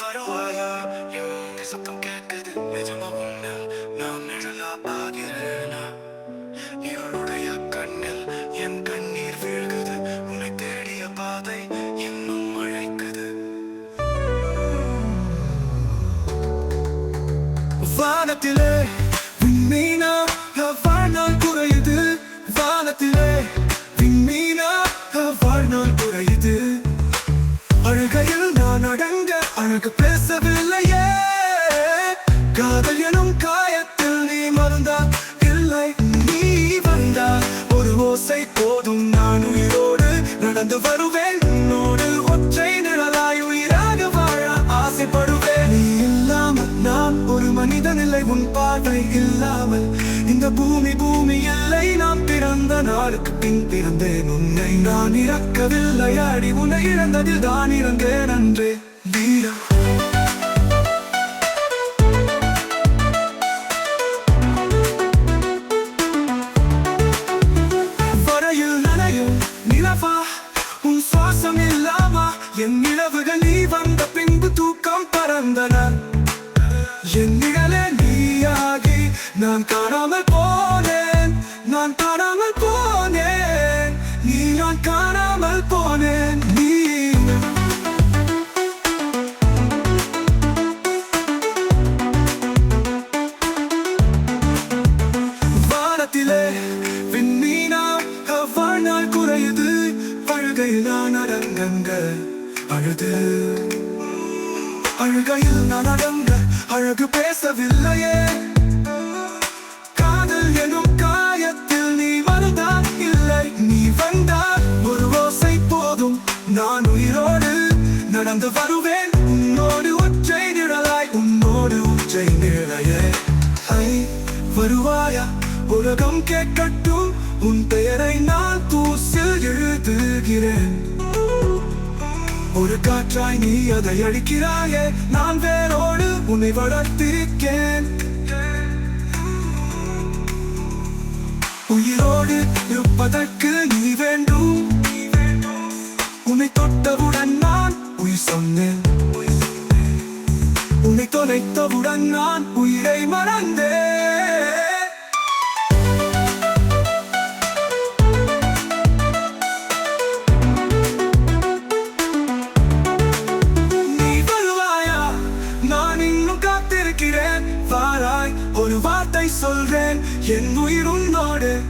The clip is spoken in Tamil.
வருவாயா எங்க சத்தம் கேட்குது நிஜமா உன்ன நான் நிழலா ஆகிறேனா இவளுடைய கண்ணில் என் கண்ணீர் வீழ்குது உன்னை தேடிய பாதை இன்னும் அழைக்குது வானத்திலே விண்மீனா வாழ்நாள் குறையுது வானத்திலே அழகு பேசவில்லையே. காதல் எனும் காயத்தில் நீ மறந்தா இல்லை நீ வந்தா. ஒரு ஓசை போதும் நான் உயிரோடு நடந்து வருவேன். உன்னோடு ஒற்றை நிழலாய் உயிராக வாழ ஆசைப்படுவேன். நீ இல்லாமல் நான் ஒரு மனிதன் இல்லை உன் பார்வை இல்லாமல். இந்த பூமி பூமி இல்லை நான் பிறந்த நாளுக்கு பின் பிறந்தேன். உன்னை நான் இறக்கவில்லை அடி உன்னை இழந்ததில் தான் இறந்தேன் அன்றே. Vida. வரையில் நனையும் நிலவா உன் சுவாசம் இல்லாமா என் நிலவுகள் நீ வந்த பின்பு தூக்கம் பறந்தன என் நிழலே நீயாகி நான் காணாமல் போனேன் நான் காணாமல் போனேன் நீ நான் காணாமல் வானத்திலே விண்மீனா வாழ்நாள் குறையுது. அழுகையில் நான் அடங்கங்க அழுது. அழுகையில் நான் அடங்க அழகு பேசவில்லையே. காதல் எனும் காயத்தில் நீ மறந்தால் இல்லை. நீ வந்தா ஒரு ஓசை போதும். நான் உயிரோடு நடந்து வருவேன். உலகம் கேட்கட்டும் உன் பெயரை நான் தூசில் எழுதுகிறேன். ஒரு காற்றாய் நீ அதை அழிக்கிறாயே நான் வேரோடு உன்னை வளர்த்திருக்கேன். உயிரோடு இருப்பதற்கு நீ வேண்டும். உன்னை தொட்டவுடன் நான் உயிர் சொன்னேன். உன்னை தொலைத்தவுடன் நான் உயிரை மறந்தேன். வார்த்தை சொல்றேன். என் உயிர் உன்னோடு.